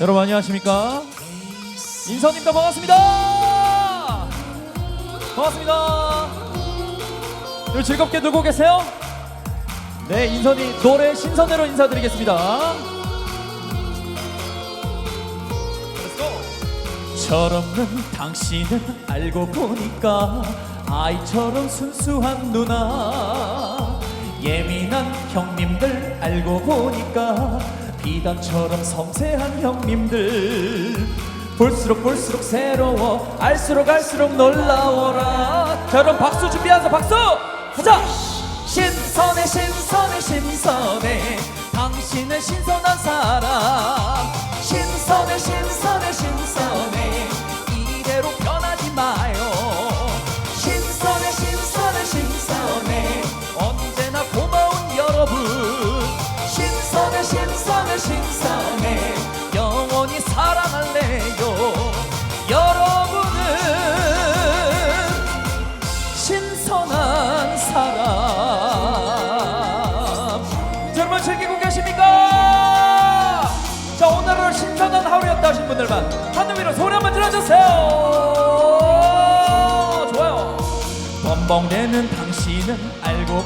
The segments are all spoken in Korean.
여러분 안녕하십니까? 인선입니다. 반갑습니다. 반갑습니다. 여러분 즐겁게 놀고 계세요? 네, 인선이 노래 신선으로 인사드리겠습니다. 철없는 당신은 알고 보니까 아이처럼 순수한 누나 예민한 형님들 알고 보니까 비단처럼 섬세한 형님들 볼수록 볼수록 새로워 알수록 알수록 놀라워라. 자 여러분 박수 준비하세요 박수! 가자! 신선해 신선해 신선해. 당신은 신선한 사람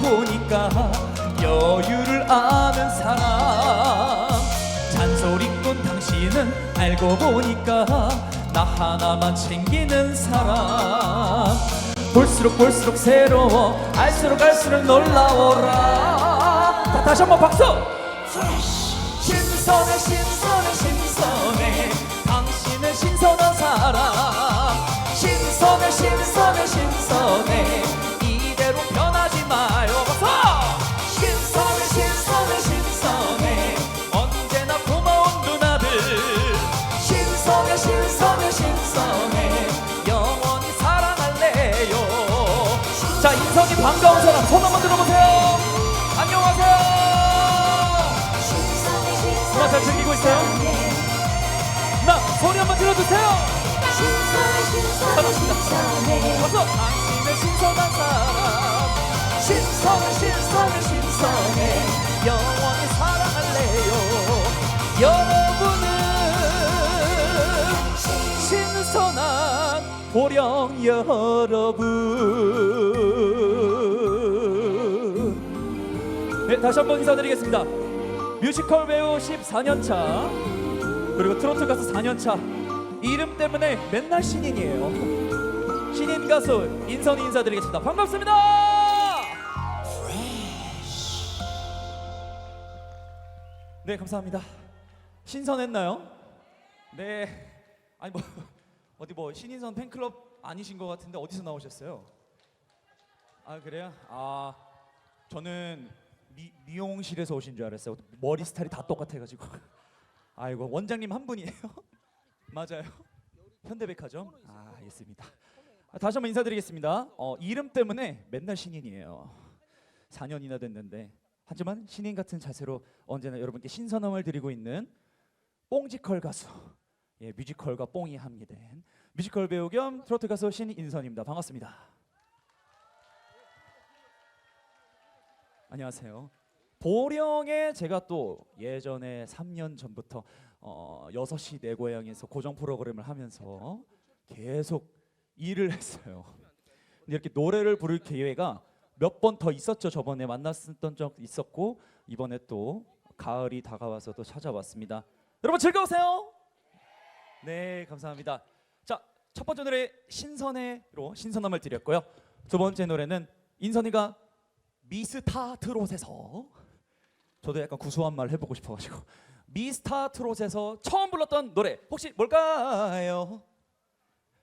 보니까 여유를 아는 사람. 잔소리꾼 당신은 알고 보니까 나 하나만 챙기는 사람. 볼수록 볼수록 새로워 알수록 알수록 놀라워라. 자, 다시 한번 박수! 신선해 신선해 신선해. 당신은 신선한 사람. 신선해 신선해 신선해 있어요? 나 소리 한번 질러주세요. 박수 당신은 신선한 사람 신선해 신선해 신선해 영원히 사랑할래요. 여러분은 신선한 보령 여러분. 네 다시 한번 인사드리겠습니다 뮤지컬 배우 14년차 그리고 트로트 가수 4년차. 이름 때문에 맨날 신인이에요. 신인 가수 인선이 인사드리겠습니다. 반갑습니다! 네 감사합니다. 신선했나요? 네. 아니 뭐 어디 뭐 신인선 팬클럽 아니신 것 같은데 어디서 나오셨어요? 아 그래요? 아 저는 미, 미용실에서 오신 줄 알았어요. 머리 스타일이 다 똑같아가지고. 아이고 원장님 한 분이에요? 맞아요. 현대백화점. 아 알겠습니다. 아, 다시 한번 인사드리겠습니다. 어, 이름 때문에 맨날 신인이에요. 4년이나 됐는데 하지만 신인 같은 자세로 언제나 여러분께 신선함을 드리고 있는 뽕지컬 가수. 예, 뮤지컬과 뽕이 함유된 뮤지컬 배우 겸 트로트 가수 신인선입니다. 반갑습니다. 안녕하세요. 보령에 제가 또 예전에 3년 전부터 어, 6시 내 고향에서 고정 프로그램을 하면서 계속 일을 했어요. 근데 이렇게 노래를 부를 기회가 몇 번 더 있었죠. 저번에 만났었던 적 있었고 이번에 또 가을이 다가와서 또 찾아왔습니다. 여러분 즐거우세요? 네, 감사합니다. 자, 첫 번째 노래 신선해로 신선함을 드렸고요. 두 번째 노래는 인선이가 미스타 트롯에서 저도 약간 구수한 말 해보고 싶어가지고 미스타 트롯에서 처음 불렀던 노래 혹시 뭘까요?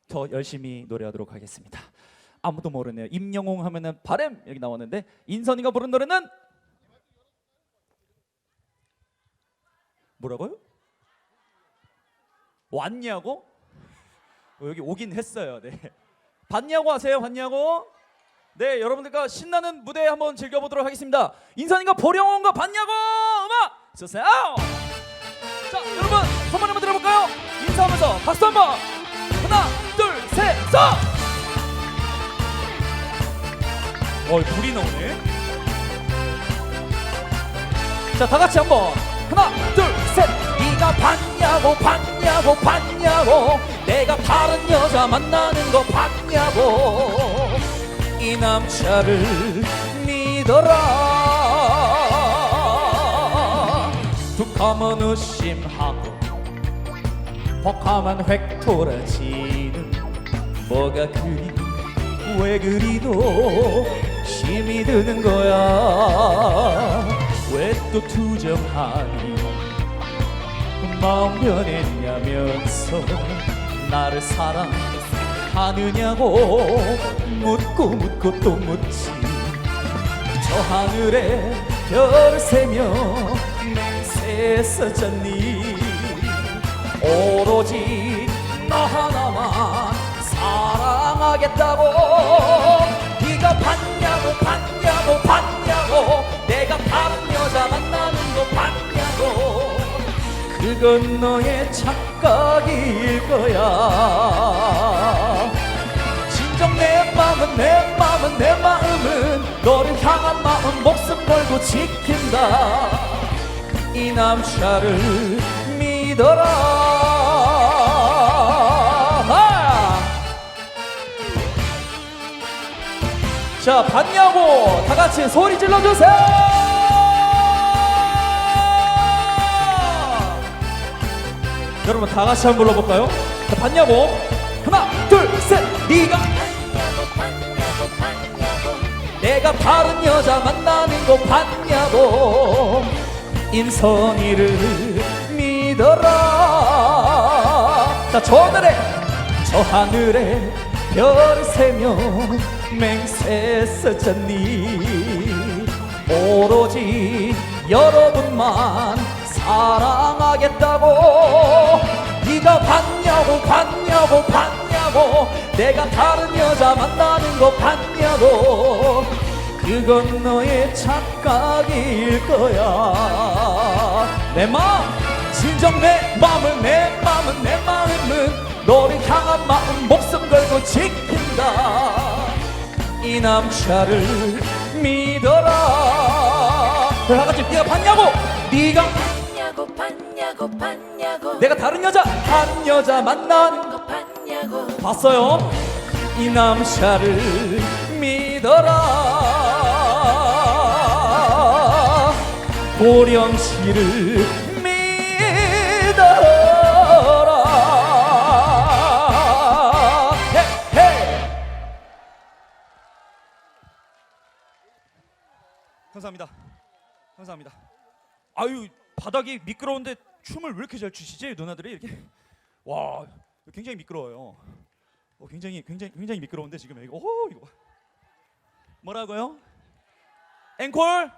더 열심히 노래하도록 하겠습니다. 아무도 모르네요. 임영웅 하면은 바램 여기 나왔는데 인선이가 부른 노래는 뭐라고요? 왔냐고? 어, 여기 오긴 했어요. 네. 봤냐고 하세요? 봤냐고? 네, 여러분들과 신나는 무대 한번 즐겨보도록 하겠습니다. 인선이가 보령온과 봤냐고 음악 주세요. 자, 여러분 선물 한번 들어볼까요? 인사하면서 박수 한번. 하나, 둘, 셋, 서. 어, 불이 나오네. 자, 다 같이 한번. 하나, 둘, 셋. 네가 봤냐고 봤냐고 봤냐고 내가 다른 여자 만나는 거 봤냐고 이 남자를 믿어라. 툭하면 의심하고 벅하면 획돌아지는 뭐가 그리 왜 그리도 힘이 드는 거야. 왜 또 투정하니? 마음 변했냐면서 나를 사랑 하느냐고 묻고 묻고 또 묻지. 저 하늘에 별을 세며 맹세서 졌니? 오로지 너 하나만 사랑하겠다고 네가 봤냐고 봤냐고 봤냐고 내가 다른 여자 만나는 거 봤냐고. 그건 너의 착각일 거야 진정 내 마음은 내 마음은 내 마음은 너를 향한 마음 목숨 걸고 지킨다. 이 남자를 믿어라. 아! 자 봤냐고? 다 같이 소리 질러주세요. 여러분 다 같이 한번 불러볼까요? 자, 봤냐고? 하나 둘셋. 네가 내가 다른 여자 만나는 거 봤냐고. 인선이를 믿어라. 자저 하늘에 저 하늘에 별을 세며 맹세 썼잖니. 오로지 여러분만 사랑하겠다고. 네가 봤냐고 봤냐고 봤냐고 내가 다른 여자 만나는 거 봤냐고. 그건 너의 착각일 거야. 내 마음 진정 내 마음을 내 마음은 내 마음은 너를 향한 마음 목숨 걸고 지킨다. 이 남자를 믿어라. 다 같이 네가 봤냐고. 네가 봤냐고 봤냐고 봤냐고. 내가 다른 여자 한 여자 만나는 거 봤냐고 봤어요? 이 남자를 믿어라. 보령 씨를 믿어라. 헤 헤. 감사합니다. 감사합니다. 아유 바닥이 미끄러운데 춤을 왜 이렇게 잘 추시지 누나들이? 이렇게. 와 굉장히 미끄러워요 어, 굉장히 굉장히 굉장히 미끄러운데 지금 이거 오 이거 봐. 뭐라고요? 앵콜?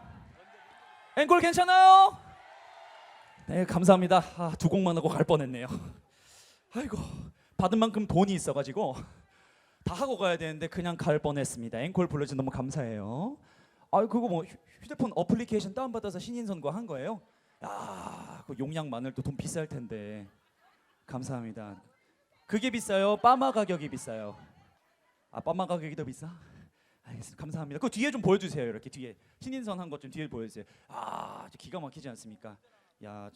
앵콜 괜찮아요? 네 감사합니다. 아, 두 곡만 하고 갈 뻔했네요. 아이고 받은 만큼 돈이 있어가지고 다 하고 가야 되는데 그냥 갈 뻔했습니다. 앵콜 불러주셔서 너무 감사해요. 아 그거 뭐 휴- 휴대폰 어플리케이션 다운 받아서 신인선거 한 거예요? 야, 그 용량 많을 또돈 비쌀 텐데 감사합니다. 그게 비싸요? 빠마 가격이 비싸요. 아 빠마 가격이 더 비싸? 알겠습니다. 감사합니다. 그 뒤에 좀 보여주세요. 이렇게 뒤에 신인선 한 것 좀 뒤에 보여주세요. 아 기가 막히지 않습니까? 야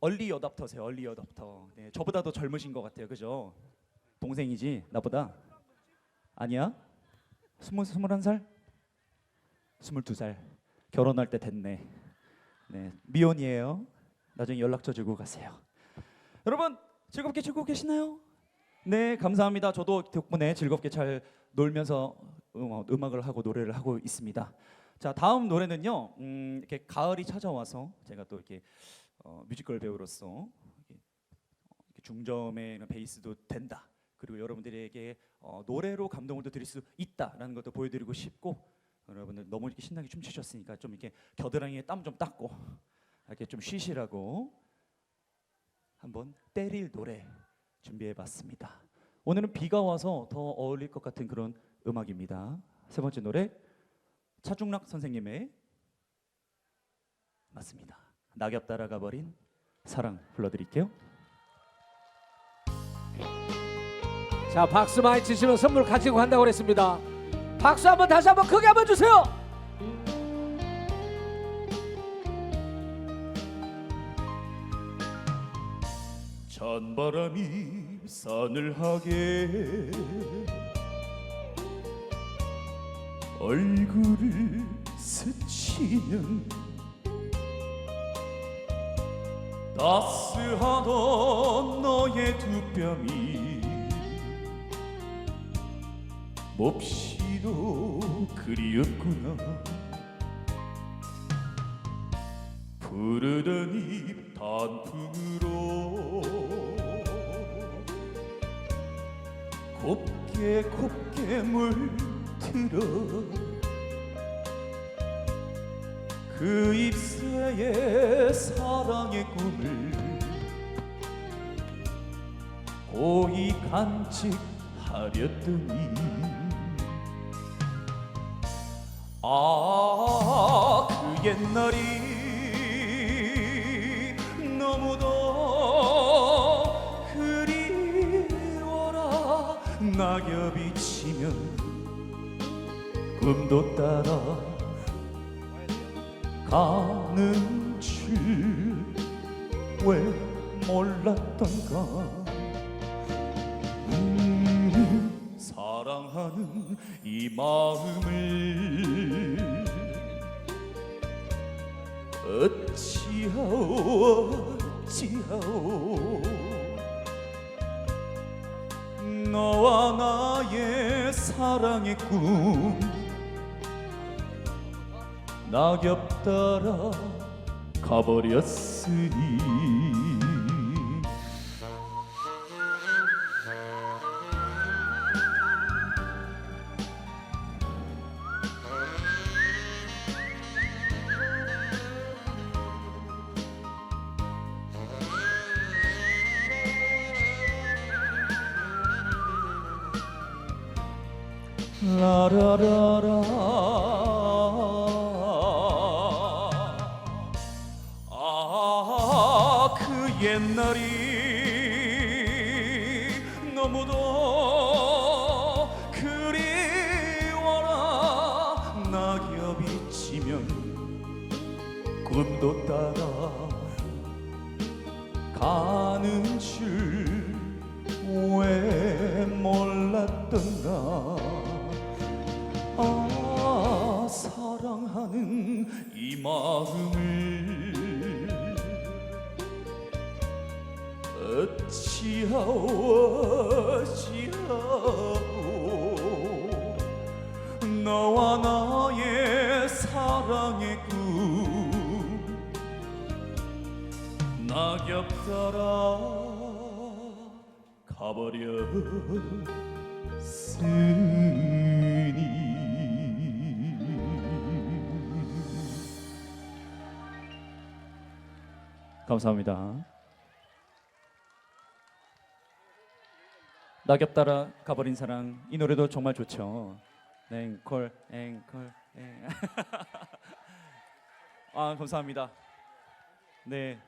얼리 어답터세요. 얼리 어답터. 네, 저보다 더 젊으신 것 같아요. 그죠? 동생이지 나보다 아니야? 스물 스물한 살? 스물두 살. 결혼할 때 됐네. 네 미혼이에요. 나중에 연락처 주고 가세요. 여러분 즐겁게 즐고 계시나요? 네 감사합니다. 저도 덕분에 즐겁게 잘 놀면서 음악을 하고 노래를 하고 있습니다. 자 다음 노래는요. 음, 이렇게 가을이 찾아와서 제가 또 이렇게 어, 뮤지컬 배우로서 어, 중점의 베이스도 된다. 그리고 여러분들에게 어, 노래로 감동을 또 드릴 수 있다라는 것도 보여드리고 싶고 여러분들 너무 이렇게 신나게 춤추셨으니까 좀 이렇게 겨드랑이에 땀 좀 닦고 이렇게 좀 쉬시라고 한번 때릴 노래 준비해 봤습니다. 오늘은 비가 와서 더 어울릴 것 같은 그런 음악입니다. 세 번째 노래 차중락 선생님의 맞습니다. 낙엽 따라가 버린 사랑 불러드릴게요. 자 박수 많이 치시면 선물 가지고 간다고 그랬습니다 박수 한번 다시 한번 크게 한번 주세요 찬바람이 싸늘하게. 얼굴을 스치는 따스하던 너의 두 뺨이 몹시도 그리웠구나 푸르던 입 단풍으로 곱게 곱게 물들어 그 잎새에 사랑의 꿈을 고이 간직하렸더니 아, 그 옛날이 낙엽이 치면 꿈도 따라 가는 줄 왜 몰랐던가? 음, 사랑하는 이 마음을 어찌하오 어찌하오 너와 나의 사랑의 꿈. 낙엽 따라 가버렸으니 라라라라 아, 그 옛날이 너무도 그리워라 낙엽이 지면 꿈도 따라 사랑하는 이 마음을 어찌하오 어찌하오. 너와 나의 사랑의 꿈 낙엽 따라 가버렸으 감사합니다. 낙엽 따라 가버린 사랑 이 노래도 정말 좋죠. 네, 앵콜 앵콜 앵. 아 감사합니다. 네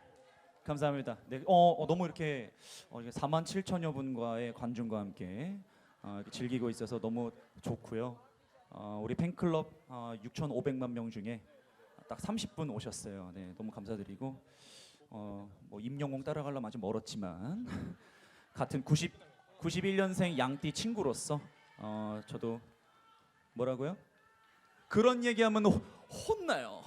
감사합니다. 네, 어, 어, 너무 이렇게 어, 4만 7천여 분과의 관중과 함께 어, 즐기고 있어서 너무 좋고요. 어, 우리 팬클럽 어, 6,500만 명 중에 딱 30분 오셨어요. 네, 너무 감사드리고 어, 뭐 임영웅 따라가려면 아주 멀었지만 같은 90 91년생 양띠 친구로서 어, 저도 뭐라고요? 그런 얘기하면 호- 혼나요.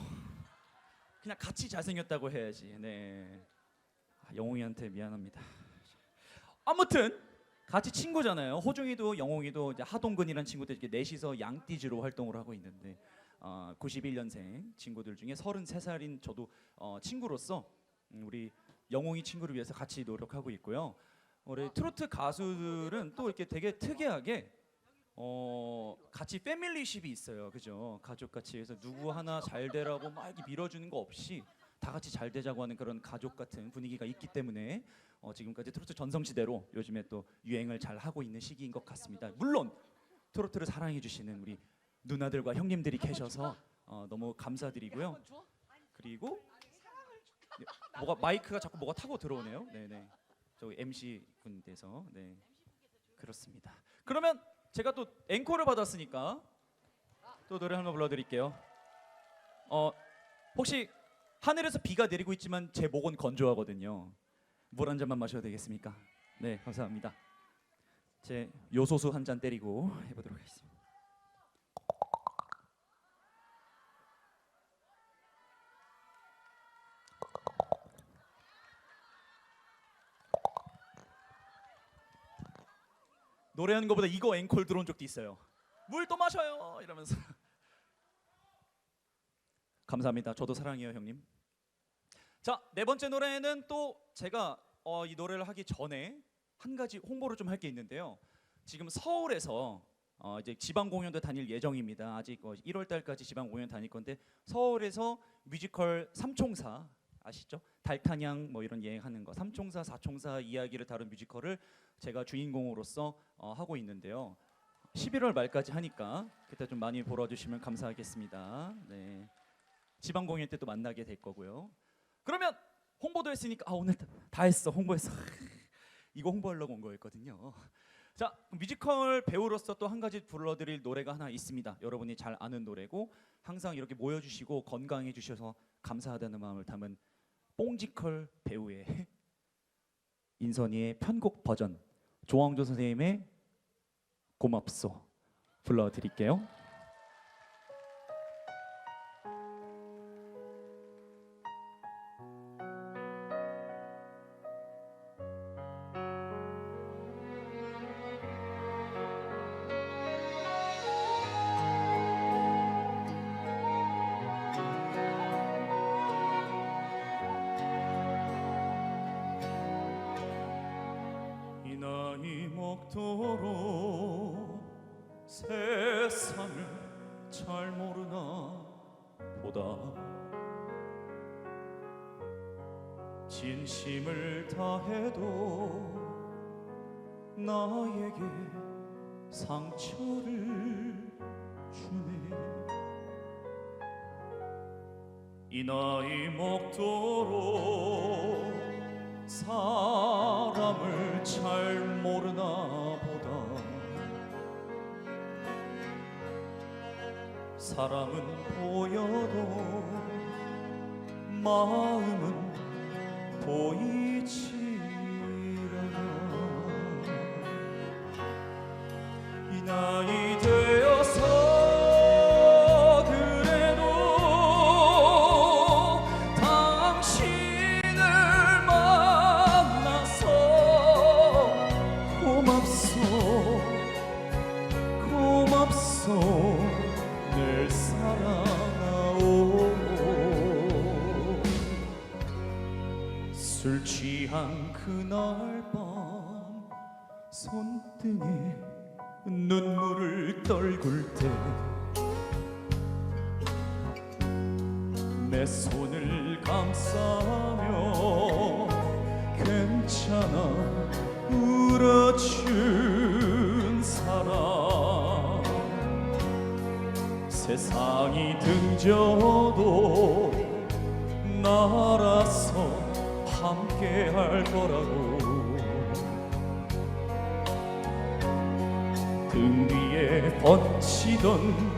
그냥 같이 잘생겼다고 해야지. 네. 아, 영웅이한테 미안합니다. 아무튼 같이 친구잖아요. 호중이도 영웅이도 이제 하동근이라는 친구들 이렇게 넷이서 양띠즈로 활동을 하고 있는데 어, 91년생 친구들 중에 33살인 저도 어, 친구로서 음, 우리 영웅이 친구를 위해서 같이 노력하고 있고요. 우리 트로트 가수들은 또 이렇게 되게 특이하게 어 같이 패밀리십이 있어요, 그죠? 가족 같이 해서 누구 하나 잘 되라고 막 이렇게 밀어주는 거 없이 다 같이 잘 되자고 하는 그런 가족 같은 분위기가 있기 때문에 어, 지금까지 트로트 전성시대로 요즘에 또 유행을 잘 하고 있는 시기인 것 같습니다. 물론 트로트를 사랑해 주시는 우리 누나들과 형님들이 계셔서 어, 너무 감사드리고요. 그리고 네, 뭐가 마이크가 자꾸 뭐가 타고 들어오네요. 네네. 저기 MC 분께서 네 그렇습니다. 그러면 제가 또 앵콜을 받았으니까 또 노래 하나 불러드릴게요. 어 혹시 하늘에서 비가 내리고 있지만 제 목은 건조하거든요. 물 한 잔만 마셔도 되겠습니까? 네, 감사합니다. 제 요소수 한 잔 때리고 해보도록 하겠습니다. 노래하는 것보다 이거 앵콜 들어온 적도 있어요. 물 또 마셔요 이러면서. 감사합니다. 저도 사랑해요 형님. 자, 네 번째 노래는 또 제가 어, 이 노래를 하기 전에 한 가지 홍보를 좀 할 게 있는데요. 지금 서울에서 어, 이제 지방 공연도 다닐 예정입니다. 아직 어, 1월 달까지 지방 공연 다닐 건데 서울에서 뮤지컬 삼총사 아시죠? 달타냥 뭐 이런 예행하는 거 삼총사 사총사 이야기를 다룬 뮤지컬을 제가 주인공으로서 어, 하고 있는데요. 11월 말까지 하니까 그때 좀 많이 보러 주시면 감사하겠습니다. 네. 지방 공연 때 또 만나게 될 거고요. 그러면 홍보도 했으니까 아 오늘 다- 다 했어 홍보했어 이거 홍보하려고 온 거였거든요. 자 뮤지컬 배우로서 또 한 가지 불러드릴 노래가 하나 있습니다. 여러분이 잘 아는 노래고 항상 이렇게 모여주시고 건강해 주셔서 감사하다는 마음을 담은 뽕지컬 배우의 인선이의 편곡 버전 조항조 선생님의 고맙소 불러드릴게요. 먹도록 세상을 잘 모르나 보다. 진심을 다해도 나에게 상처를 주네. 이 나이 먹도록 사람을 잘 모르나 사람은 보여도 마음은 보이 울어준 사람. 세상이 등져도 날아서 함께 할 거라고. 등 뒤에 번지던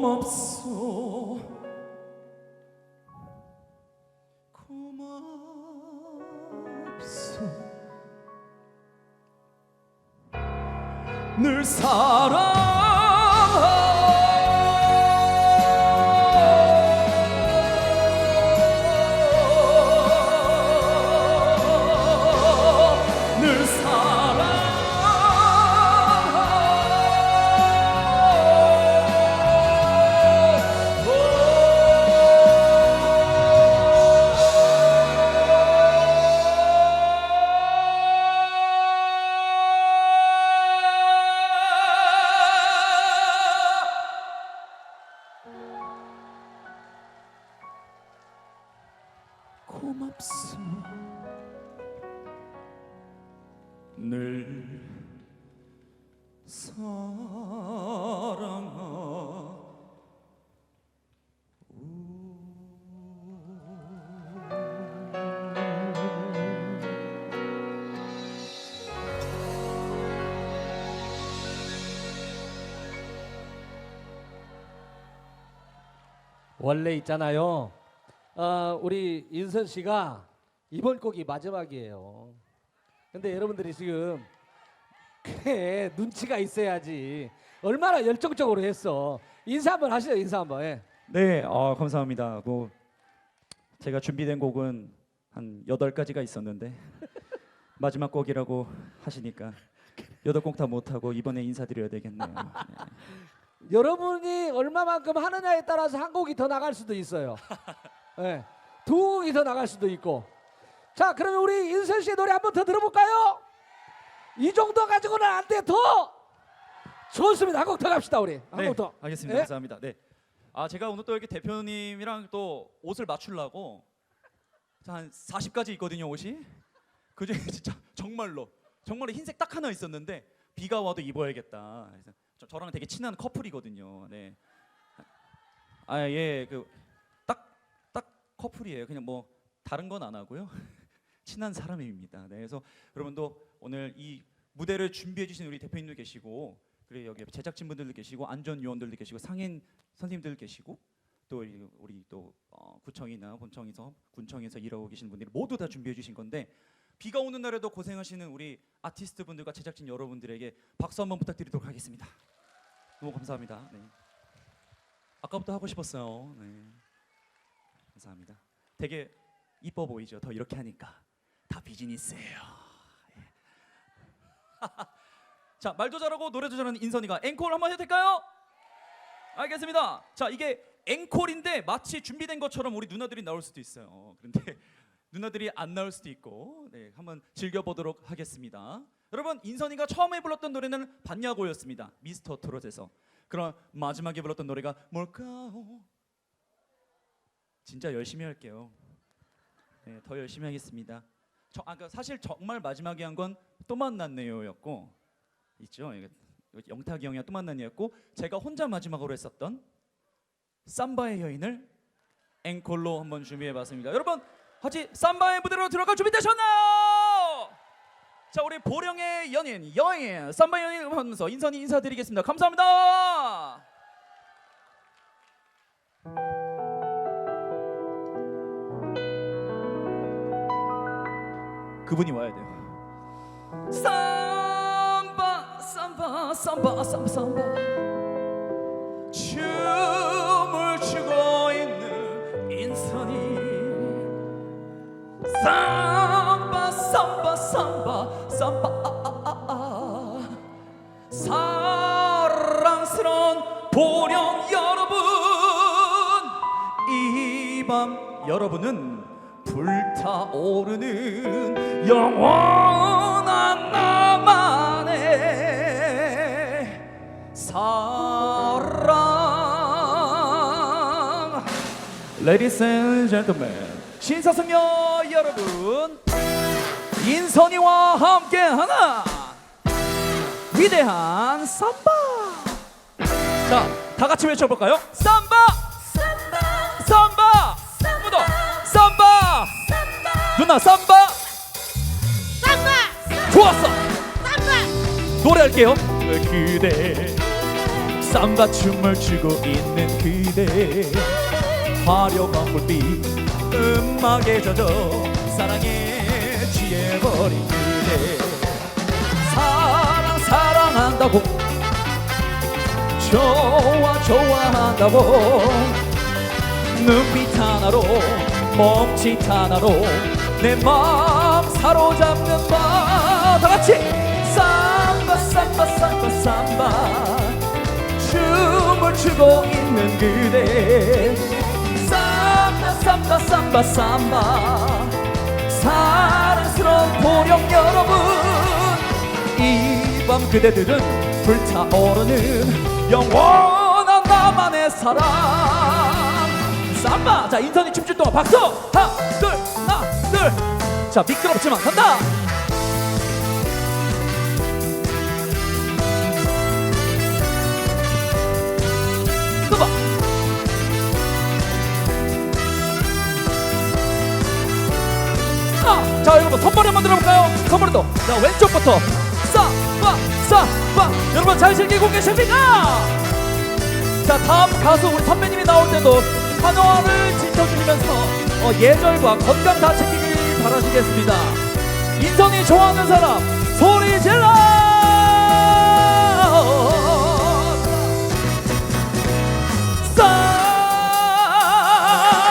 고맙소. 고맙소. 늘 사랑 고맙소 늘 사랑하 원래 있잖아요. 어, 우리 인선 씨가 이번 곡이 마지막이에요. 근데 여러분들이 지금 꽤 눈치가 있어야지. 얼마나 열정적으로 했어. 인사 한번 하시죠. 인사 한번. 예. 네, 어, 감사합니다. 뭐 제가 준비된 곡은 한 여덟 가지가 있었는데 마지막 곡이라고 하시니까 여덟 곡 다 못 하고 이번에 인사드려야 되겠네요. 네. 여러분이 얼마만큼 하느냐에 따라서 한 곡이 더 나갈 수도 있어요. 예. 두 곡이 더 나갈 수도 있고. 자, 그러면 우리 인선 씨의 노래 한 번 더 들어볼까요? 이 정도 가지고는 안 돼. 더 좋습니다. 한 곡 더 갑시다 우리. 한 네, 곡 더. 알겠습니다. 예? 감사합니다. 네. 아 제가 오늘 또 이렇게 대표님이랑 또 옷을 맞추려고 한 40가지 있거든요 옷이. 그중에 진짜 정말로 정말로 흰색 딱 하나 있었는데 비가 와도 입어야겠다. 그래서 저, 저랑 되게 친한 커플이거든요. 네. 아 예 그 딱 딱 커플이에요. 그냥 뭐 다른 건 안 하고요. 친한 사람입니다. 네, 그래서 여러분도 오늘 이 무대를 준비해 주신 우리 대표님도 계시고 그리고 여기 제작진 분들도 계시고 안전 요원들도 계시고 상인 선생님들 계시고 또 우리, 또 어, 구청이나 본청에서 군청에서 일하고 계시는 분들이 모두 다 준비해 주신 건데 비가 오는 날에도 고생하시는 우리 아티스트 분들과 제작진 여러분들에게 박수 한번 부탁드리도록 하겠습니다. 너무 감사합니다. 네. 아까부터 하고 싶었어요. 네. 감사합니다. 되게 이뻐 보이죠. 더 이렇게 하니까 다 비즈니스예요. 예. 자 말도 잘하고 노래도 잘하는 인선이가 앵콜 한번 해도 될까요? 알겠습니다. 자 이게 앵콜인데 마치 준비된 것처럼 우리 누나들이 나올 수도 있어요. 그런데 누나들이 안 나올 수도 있고 네 한번 즐겨보도록 하겠습니다. 여러분 인선이가 처음에 불렀던 노래는 반야고였습니다. 미스터 트롯에서 그럼 마지막에 불렀던 노래가 뭘까요? 진짜 열심히 할게요. 네, 더 열심히 하겠습니다. 저 아까 사실 정말 마지막에 한 건 또 만났네요였고 있죠. 영탁이 형이랑 또 만났네였고 제가 혼자 마지막으로 했었던 삼바의 여인을 앵콜로 한번 준비해봤습니다. 여러분 같이 삼바의 무대로 들어갈 준비되셨나요? 자 우리 보령의 연인 여인 삼바 여인 하면서 인선이 인사드리겠습니다. 감사합니다. 그분이 와야 돼요. 삼바 삼바 삼바 삼바 삼바. 춤을 추고 있는 인선이. 삼바 삼바 삼바 삼바. 아, 사랑스러운 보령 여러분. 이 밤 여러분은 불 타오르는 영원한 나만의 사랑. Ladies and gentlemen 신사숙녀 여러분 인선이와 함께하는 위대한 삼바. 자 다같이 외쳐볼까요? 삼바 누나 삼바. 삼바 좋았어. 삼바. 노래할게요. 그대 삼바 춤을 추고 있는 그대. 화려한 불빛 음악에 젖어 사랑에 취해버린 그대. 사랑 사랑한 좋아한다고. 좋아 좋아한다고. 눈빛 하나로 몸짓 하나로 내 마음 사로잡는 바. 다 같이. 삼바 삼바 삼바 삼바. 춤을 추고 있는 그대. 삼바 삼바 삼바 삼바. 사랑스러운 보령 여러분. 이 밤 그대들은 불타오르는 영원한 나만의 사랑. 삼바. 자 인선이 춤출 동안 박수. 하나 둘 둘 자 미끄럽지만 간다! 아, 자 여러분 선머리 한번 들어볼까요? 선머리도. 자 왼쪽부터. 싸 빠 싸 빠. 여러분 잘 즐기고 계십니까? 자 다음 가수 우리 선배님이 나올 때도 환호를 지켜주시면서 어, 예절과 건강 다 챙기길 바라시겠습니다. 인선이 좋아하는 사람 소리 질러!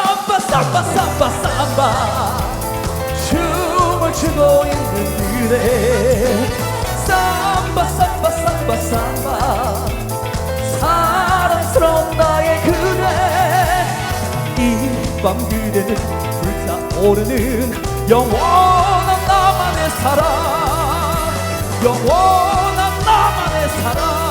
삼바 삼바 삼바 삼바. 춤을 추고 있는 그대. 삼바 삼바 삼바 삼바. 사랑스러운 나의 그대. 이밤 그대는 불타오르는 영원한 나만의 사랑. 영원한 나만의 사랑